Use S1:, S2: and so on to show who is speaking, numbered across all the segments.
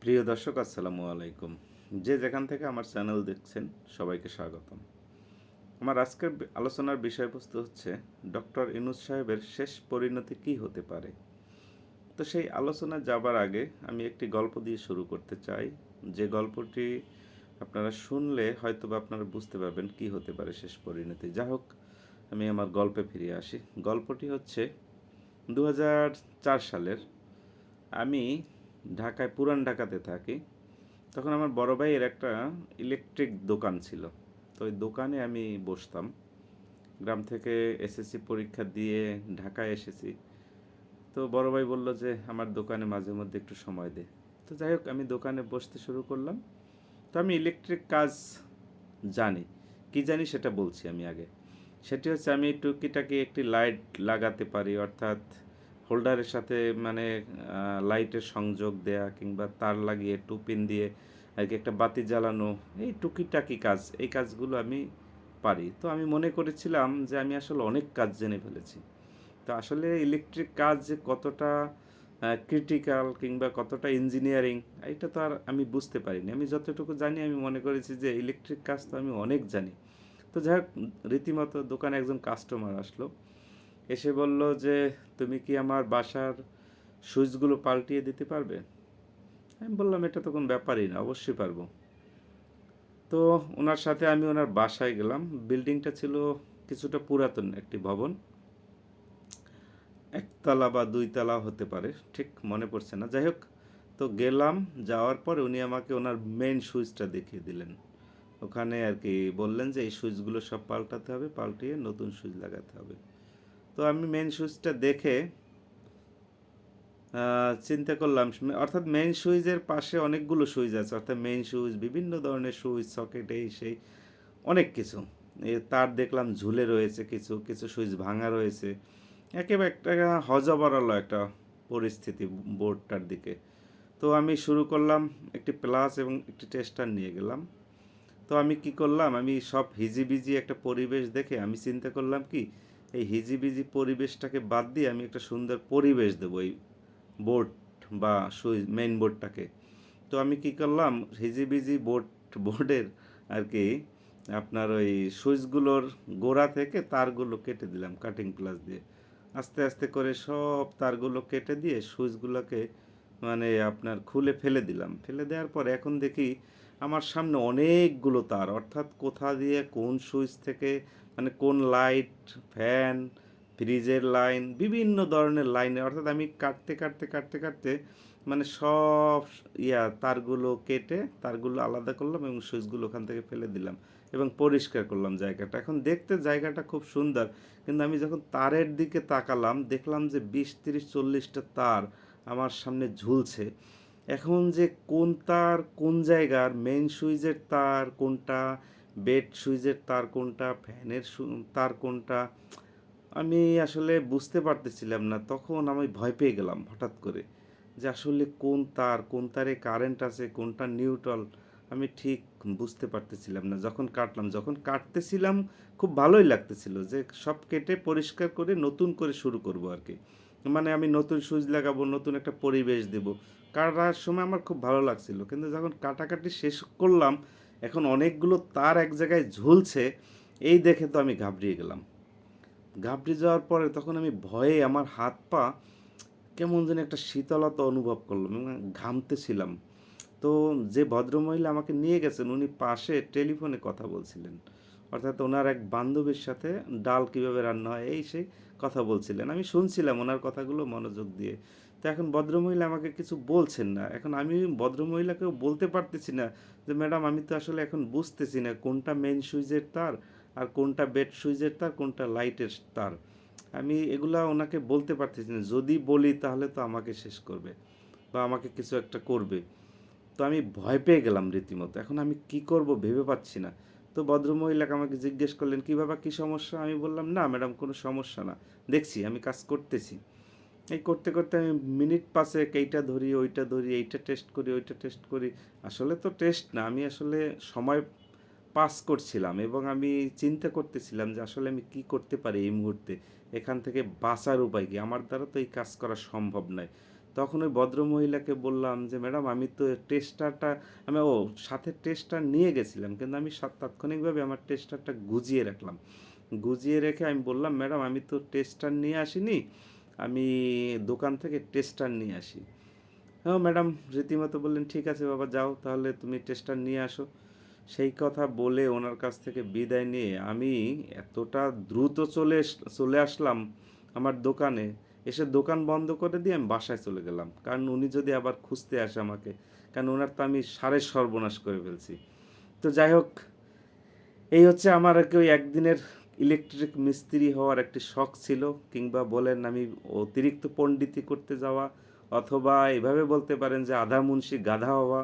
S1: প্রিয় দর্শক, আসসালামু আলাইকুম। যে যেখান থেকে আমার চ্যানেল দেখছেন, সবাইকে স্বাগতম। আমার আজকের আলোচনার বিষয়বস্তু হচ্ছে, ডক্টর ইনুস সাহেবের শেষ পরিণতি কী হতে পারে? তো সেই আলোচনা যাবার আগে আমি একটি গল্প দিয়ে শুরু করতে চাই। যে গল্পটি আপনারা শুনলে হয়তো বা আপনারা বুঝতে পারবেন কি হতে পারে শেষ পরিণতি। যা হোক, আমি আমার গল্পে ফিরে আসি। গল্পটি হচ্ছে দু হাজার চার সালের আমি ঢাকায়, পুরান ঢাকাতে থাকি, তখন আমার বড় ভাইয়ের একটা ইলেকট্রিক দোকান ছিল। তো ওই দোকানে আমি বসতাম। গ্রাম থেকে এসএসসি পরীক্ষা দিয়ে ঢাকায় এসেছি। তো বড় ভাই বলল যে, আমার দোকানে মাঝে মধ্যে একটু সময় দে। তো যাই হোক, আমি দোকানে বসতে শুরু করলাম। তো আমি ইলেকট্রিক কাজ জানি। কি জানি সেটা বলছি আমি আগে। সেটি হচ্ছে আমি টুকিটাকি একটি লাইট লাগাতে পারি, অর্থাৎ হোল্ডারের সাথে মানে লাইটের সংযোগ দেয়া কিংবা তার লাগিয়ে টুপিন দিয়ে আর কি একটা বাতি জ্বালানো, এই টুকিটাকি কাজ, এই কাজগুলো আমি পারি। তো আমি মনে করেছিলাম যে আমি আসলে অনেক কাজ জেনে ফেলেছি। তো আসলে ইলেকট্রিক কাজ যে কতটা ক্রিটিক্যাল কিংবা কতটা ইঞ্জিনিয়ারিং, এটা তো আর আমি বুঝতে পারিনি। আমি যতটুকু জানি, আমি মনে করেছি যে ইলেকট্রিক কাজ তো আমি অনেক জানি। তো যাই হোক, রীতিমতো দোকানে একজন কাস্টমার আসলো। এসে বলল যে, তুমি কি আমার বাসার সুইচগুলো পাল্টিয়ে দিতে পারবে? আমি বললাম, এটা তো কোনো ব্যাপারই না, অবশ্যই পারব। তো ওনার সাথে আমি ওনার বাসায় গেলাম। বিল্ডিংটা ছিল কিছুটা পুরাতন একটি ভবন। একতলা বা দুইতলা হতে পারে, ঠিক মনে পড়ছে না। যাই হোক, তো গেলাম, যাওয়ার পর উনি আমাকে ওনার মেন সুইচটা দেখিয়ে দিলেন। ওখানে আর কি বললেন যে, এই সুইচগুলো সব পাল্টাতে হবে, পাল্টিয়ে নতুন সুইচ লাগাতে হবে। তো আমি মেন সুইচটা দেখে চিন্তা করলাম, অর্থাৎ মেইন সুইচের পাশে অনেকগুলো সুইচ আছে, অর্থাৎ মেইন সুইচ বিভিন্ন ধরনের সুইচ সকেট এই সেই, অনেক কিছু। তার দেখলাম ঝুলে রয়েছে কিছু কিছু সুইচ ভাঙা রয়েছে। একেবারে একটা হজবরল একটা পরিস্থিতি বোর্ডটার দিকে। তো আমি শুরু করলাম, একটি প্লাস এবং একটি টেস্টার নিয়ে গেলাম। তো আমি কি করলাম, আমি সব হিজিবিজি একটা পরিবেশ দেখে আমি চিন্তা করলাম কি এই হিজিবিজি পরিবেশটাকে বাদ দিয়ে আমি একটা সুন্দর পরিবেশ দেবো, এই বোর্ড বা সুইচ মেইন বোর্ডটাকে তো আমি কি করলাম, হিজিবিজি বোর্ড বোর্ডের আর কি, আপনার ওই সুইচগুলোর গোড়া থেকে তারগুলো কেটে দিলাম কাটিং প্লাস দিয়ে। আস্তে আস্তে করে সব তারগুলো কেটে দিয়ে সুইচগুলোকে মানে আপনার খুলে ফেলে দিলাম। ফেলে দেওয়ার পর এখন দেখি আমার সামনে অনেকগুলো তার, অর্থাৎ কোথা দিয়ে কোন সুইচ থেকে মানে কোন লাইট ফ্যান ফ্রিজের লাইন বিভিন্ন ধরনের লাইনে অর্থাৎ আমি কাটতে কাটতে কাটতে কাটতে মানে সব ইয়া, তারগুলো কেটে, তারগুলো আলাদা করলাম এবং সুইচগুলো ওখান থেকে ফেলে দিলাম এবং পরিষ্কার করলাম জায়গাটা। এখন দেখতে জায়গাটা খুব সুন্দর, কিন্তু আমি যখন তারের দিকে তাকালাম, দেখলাম যে বিশ, তিরিশ, চল্লিশটা তার আমার সামনে ঝুলছে। এখন যে কোন তার কোন জায়গার মেন সুইচের তার কোনটা বেড সুইচের তার কোনটা, ফ্যানের তার কোনটা, আমি আসলে বুঝতে পারতেছিলাম না। তখন আমি ভয় পেয়ে গেলাম হঠাৎ করে যে আসলে কোন তার, কোন তারে কারেন্ট আছে, কোনটা নিউট্রাল আমি ঠিক বুঝতে পারতেছিলাম না। যখন কাটলাম, যখন কাটতেছিলাম, খুব ভালোই লাগতেছিল যে সব কেটে পরিষ্কার করে নতুন করে শুরু করব আর কি। মানে আমি নতুন সুইচ লাগাবো, নতুন একটা পরিবেশ দেব। কাটার সময় আমার খুব ভালো লাগছিল। কিন্তু যখন কাটাকাটি শেষ করলাম এখন অনেকগুলো তার এক জায়গায় ঝুলছে, এই দেখে তো আমি ঘাবড়িয়ে গেলাম। ঘাবড়ে যাওয়ার পরে তখন আমি ভয়ে আমার হাত পা কেমন যেন একটা শীতলতা অনুভব করলাম এবং ঘামতেছিলাম। তো যে ভদ্রমহিলা আমাকে নিয়ে গেছেন, উনি পাশে টেলিফোনে কথা বলছিলেন। অর্থাৎ ওনার এক বান্ধবীর সাথে ডাল কীভাবে রান্না হয়, এই সেই কথা বলছিলেন। আমি শুনছিলাম ওনার কথাগুলো মনোযোগ দিয়ে। তো এখন ভদ্রমহিলা আমাকে কিছু বলছেন না। এখন আমি ভদ্রমহিলাকেও বলতে পারতেছি না যে, ম্যাডাম, আমি তো আসলে এখন বুঝতেছি না কোনটা মেন সুইচের তার আর কোনটা বেড সুইচের তার, কোনটা লাইটের তার। আমি এগুলা ওনাকে বলতে পারতেছি না। যদি বলি তাহলে তো আমাকে শেষ করবে বা আমাকে কিছু একটা করবে। তো আমি ভয় পেয়ে গেলাম রীতিমতো। এখন আমি কি করব ভেবে পাচ্ছি না। তো ভদ্রমহিলাকে আমাকে জিজ্ঞেস করলেন, কী বাবা কী সমস্যা? আমি বললাম, না ম্যাডাম, কোনো সমস্যা না। দেখছি, আমি কাজ করতেছি। এই করতে করতে আমি মিনিট পাশে এইটা ধরি, ওইটা ধরি, এইটা টেস্ট করি, ওইটা টেস্ট করি। আসলে তো টেস্ট না, আমি আসলে সময় পাস করছিলাম এবং আমি চিন্তা করতেছিলাম যে আসলে আমি কি করতে পারি এই মুহূর্তে, এখান থেকে বাঁচার উপায় কি? আমার দ্বারা তো এই কাজ করা সম্ভব নয়। তখন ওই ভদ্রমহিলাকে বললাম যে, ম্যাডাম, আমি তো টেস্টারটা আমি, ও, সাথে টেস্টার নিয়ে গেছিলাম, কিন্তু আমি তাৎক্ষণিকভাবে আমার টেস্টারটা গুজিয়ে রাখলাম। গুজিয়ে রেখে আমি বললাম, ম্যাডাম, আমি তো টেস্টার নিয়ে আসিনি আমি দোকান থেকে টেস্টার নিয়ে আসি। হ্যাঁ ম্যাডাম রীতিমতো বললেন, ঠিক আছে বাবা, যাও, তাহলে তুমি টেস্টার নিয়ে আসো। সেই কথা বলে ওনার কাছ থেকে বিদায় নিয়ে আমি এতটা দ্রুত চলে চলে আসলাম আমার দোকানে। এসে দোকান বন্ধ করে দিয়ে আমি বাসায় চলে গেলাম। কারণ উনি যদি আবার খুঁজতে আসে আমাকে, কারণ ওনার তো আমি সারে সর্বনাশ করে ফেলছি। তো যাই হোক, এই হচ্ছে আমার আর কি ওই একদিনের ইলেকট্রিক মিস্ত্রি হওয়ার একটি শখ ছিল, কিংবা বলেন আমি অতিরিক্ত পণ্ডিতি করতে যাওয়া, অথবা এভাবে বলতে পারেন যে আধা মুন্সি গাধা হওয়া,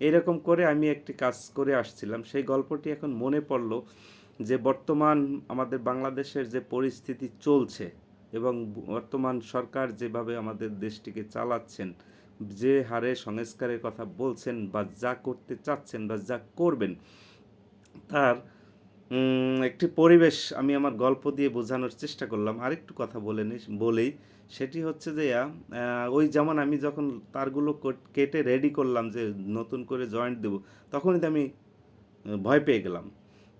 S1: এরকম করে আমি একটি কাজ করে আসছিলাম। সেই গল্পটি এখন মনে পড়ল যে বর্তমান আমাদের বাংলাদেশের যে পরিস্থিতি চলছে, এবং বর্তমান সরকার যেভাবে আমাদের দেশটিকে চালাচ্ছেন, যে হারে সংস্কারের কথা বলছেন, বা যা করতে চাচ্ছেন, বা যা করবেন, তার একটি পরিবেশ আমি আমার গল্প দিয়ে বোঝানোর চেষ্টা করলাম। আরেকটু কথা বলে নিস, বলেই। সেটি হচ্ছে যে ওই যেমন আমি যখন তারগুলো কেটে রেডি করলাম যে, নতুন করে জয়েন্ট দেব, তখনই তো আমি ভয় পেয়ে গেলাম।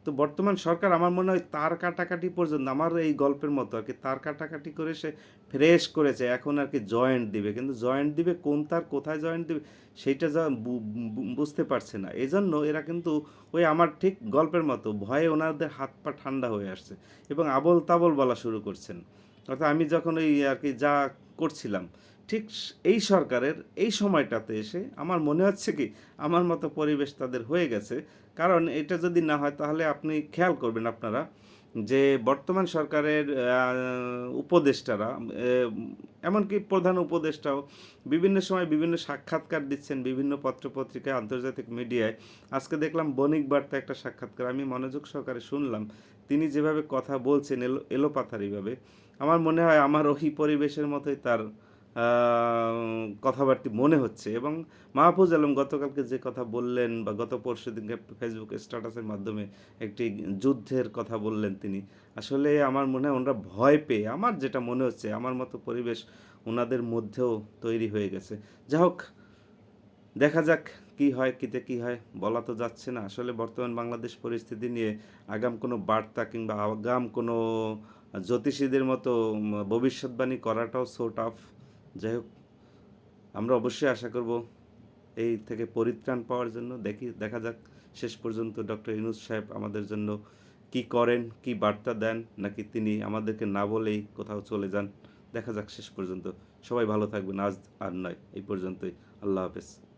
S1: তো বর্তমান সরকার আমার মনে হয় তার কাটাকাটি পর্যন্ত, আমার এই গল্পের মতো আর কি, তার কাটাকাটি করে সে ফ্রেশ করেছে, এখন আর কি জয়েন্ট দিবে। কিন্তু জয়েন্ট দিবে কোন তার, কোথায় জয়েন্ট দিবে, সেইটা যা বুঝতে পারছে না। এজন্য এরা কিন্তু ওই আমার ঠিক গল্পের মতো ভয়ে ওনাদের হাত পা ঠান্ডা হয়ে আসছে এবং আবল তাবল বলা শুরু করছেন। অর্থাৎ আমি যখন ওই আর কি যা করছিলাম ঠিক এই সরকারের এই সময়টাতে এসে আমার মনে হচ্ছে কি, আমার মতো পরিবেশ তাদের হয়ে গেছে। কারণ এটা যদি না হয় তাহলে আপনি খেয়াল করবেন আপনারা যে বর্তমান সরকারের উপদেষ্টারা এমনকি প্রধান উপদেষ্টাও বিভিন্ন সময় বিভিন্ন সাক্ষাৎকার দিচ্ছেন বিভিন্ন পত্রপত্রিকায়, আন্তর্জাতিক মিডিয়ায়। আজকে দেখলাম বণিক বার্তা একটা সাক্ষাৎকার, আমি মনোযোগ সহকারে শুনলাম। তিনি যেভাবে কথা বলছেন এলো, এলোপাথারিভাবে, আমার মনে হয় আমার ওই পরিবেশের মতোই তার কথাবার্তা মনে হচ্ছে এবং মাহফুজ আলম গতকালকে যে কথা বললেন বা গত পরশু দিনকে ফেসবুক স্ট্যাটাসের মাধ্যমে একটি যুদ্ধের কথা বললেন তিনি, আসলে আমার মনে হয় ওনারা ভয় পেয়ে, আমার যেটা মনে হচ্ছে, আমার মতো পরিবেশ ওনাদের মধ্যেও তৈরি হয়ে গেছে। যা হোক, দেখা যাক কি হয়, কিতে কি হয়, বলা তো যাচ্ছে না। আসলে বর্তমান বাংলাদেশ পরিস্থিতি নিয়ে আগাম কোনো বার্তা কিংবা আগাম কোনো জ্যোতিষীদের মতো ভবিষ্যৎবাণী করাটাও সো টাফ যাই হোক, আমরা অবশ্যই আশা করব এই থেকে পরিত্রাণ পাওয়ার জন্য। দেখি, দেখা যাক শেষ পর্যন্ত ডক্টর ইনুস সাহেব আমাদের জন্য কি করেন, কি বার্তা দেন, নাকি তিনি আমাদেরকে না বলেই কোথাও চলে যান। দেখা যাক শেষ পর্যন্ত। সবাই ভালো থাকবেন, আজ আর নয়। এই পর্যন্তই। আল্লাহ হাফেজ।